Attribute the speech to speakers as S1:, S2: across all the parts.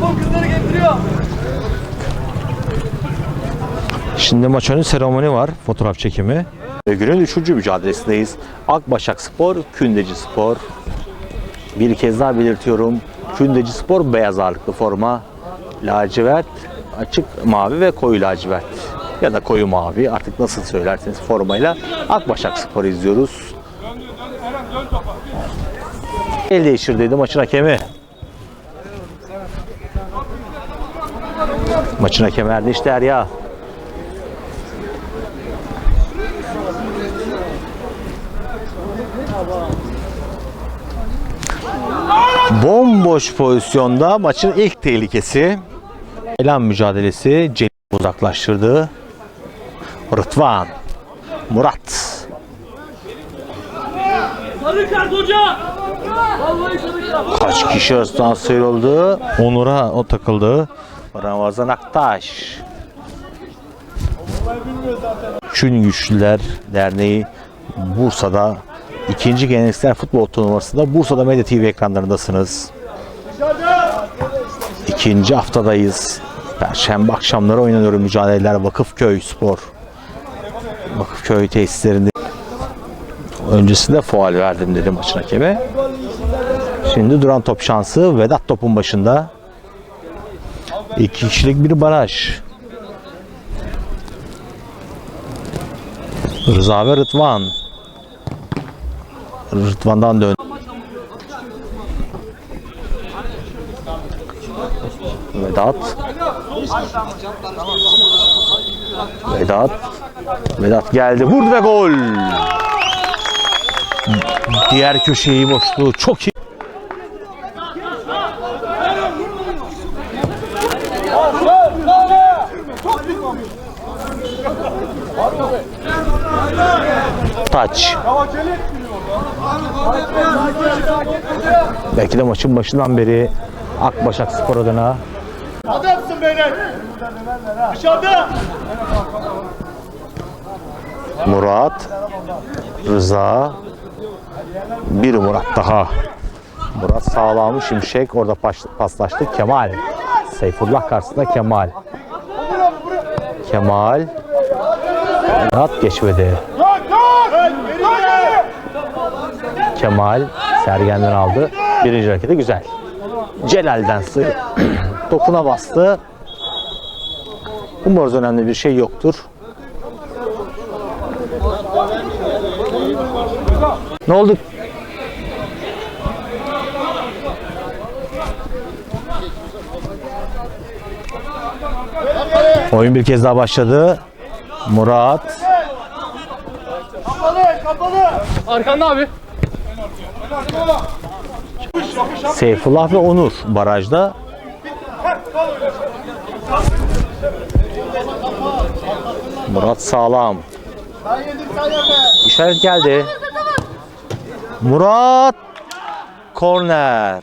S1: Pompon kızları getiriyor.
S2: Şimdi maç önü seremoni var. Fotoğraf çekimi. Günün üçüncü mücadelesindeyiz. Akbaşak Spor, Kündeci Spor. Bir kez daha belirtiyorum. Kündeci Spor beyaz ağırlıklı forma. Lacivert, açık mavi ve koyu lacivert. Ya da koyu mavi artık nasıl söylerseniz formayla Akbaşak Spor izliyoruz. El değiştirdiydi maçın hakemi. Maçın hakemi Erdiş Derya. Bomboş pozisyonda maçın ilk tehlikesi. Elan mücadelesi Celil uzaklaştırdı. Rıdvan. Murat.
S1: Sarı kart hoca.
S2: Kaç kişi arasından sıyrıldı. Onur'a o takıldı. Ramazan Aktaş. Çün Güçlüler Derneği Bursa'da ikinci geleneksel futbol turnuvasında Bursa'da Medya TV ekranlarındasınız. İkinci haftadayız. Perşembe akşamları oynanıyor mücadeleler Vakıfköy Spor. Vakıfköy tesislerinde. Öncesinde faal verdim dedim maçın hakeme. Şimdi duran top şansı Vedat topun başında. İki kişilik bir baraj. Rıza ve Rıdvan. Rıdvan'dan dön. Vedat. Vedat. Vedat geldi. Vurdu ve gol. Diğer köşeyi boşluğu çok iyi. Maçın başından beri Akbaşak Spor adına
S1: Adamsın beyler. Dışarıda.
S2: Murat, Rıza, bir Murat daha. Murat sağlamı Şimşek orada pas- paslaştı. Kemal. Seyfullah karşısında Kemal. Kemal. Murat geçmedi. Kemal Sergen'den aldı. Birinci hareketi güzel. Celal'den sıyrı. Topuna bastı. Umarız önemli bir şey yoktur. Ne oldu? Oyun bir kez daha başladı. Murat
S1: Kapalı, kapalı.
S3: Arkanda abi.
S2: Seyfullah ve Onur barajda. Murat sağlam. İşaret geldi. Murat korner.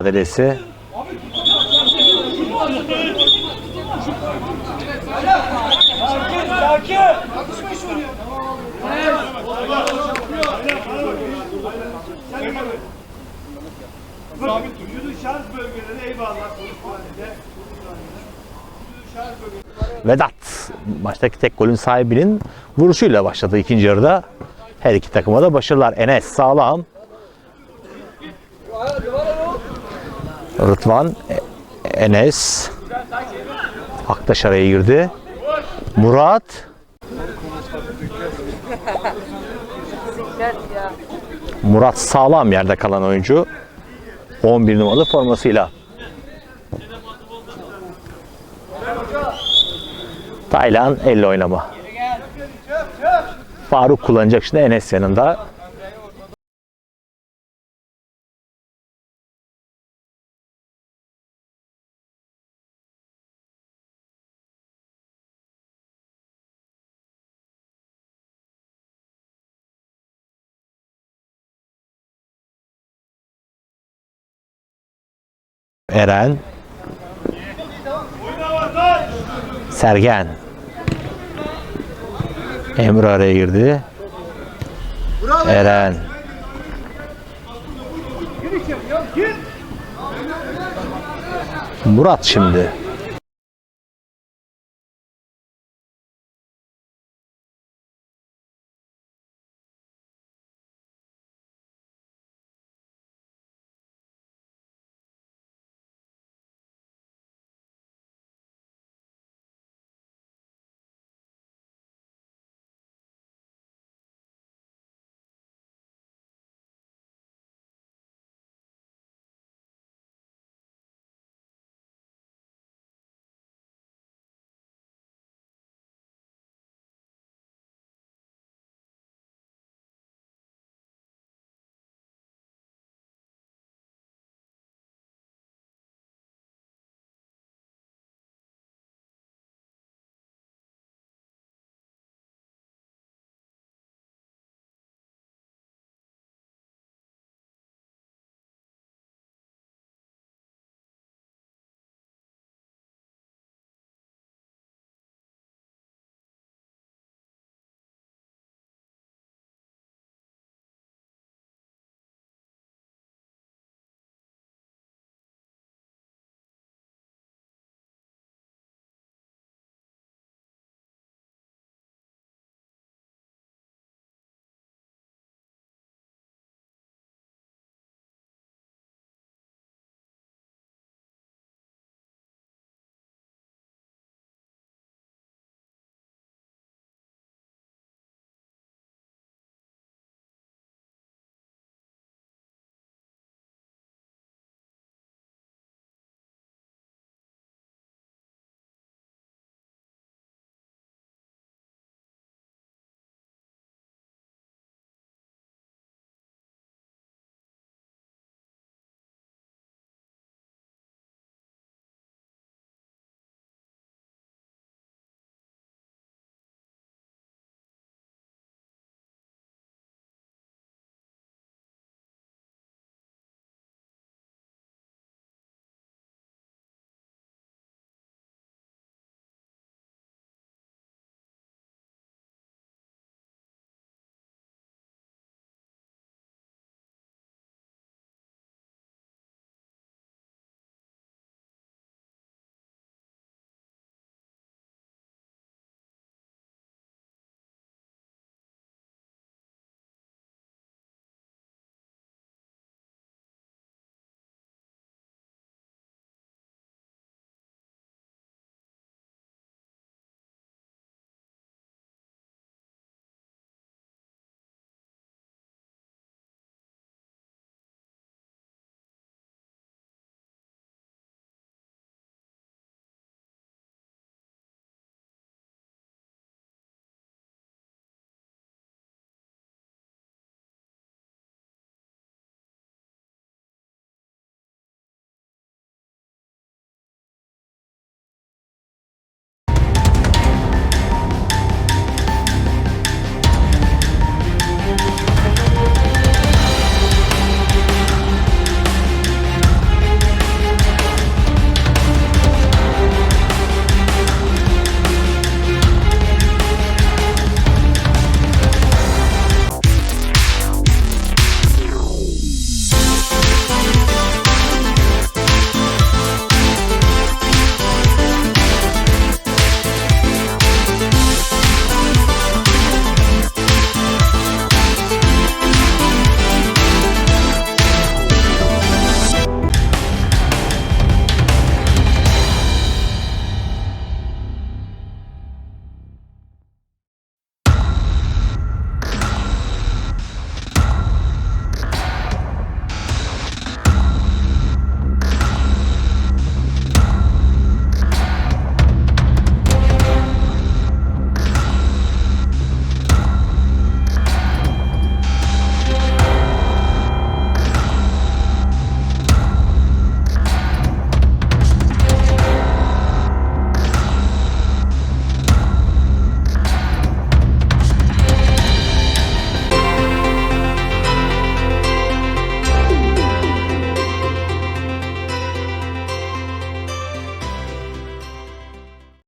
S2: Adresi.
S1: Sakin. Sabit dur. Yürü şarj bölgeleri eyvallah.
S2: Vedat maçtaki tek golün sahibinin vuruşuyla başladı ikinci yarıda. Her iki takıma da başarılar. Enes sağlam. Rıdvan, E- Enes. Aktaş araya girdi. Murat. Murat sağlam yerde kalan oyuncu. 11 numaralı formasıyla. Taylan elle oynama. Faruk kullanacak şimdi Enes yanında. Eren. Sergen. Emre araya girdi. Eren. Murat şimdi.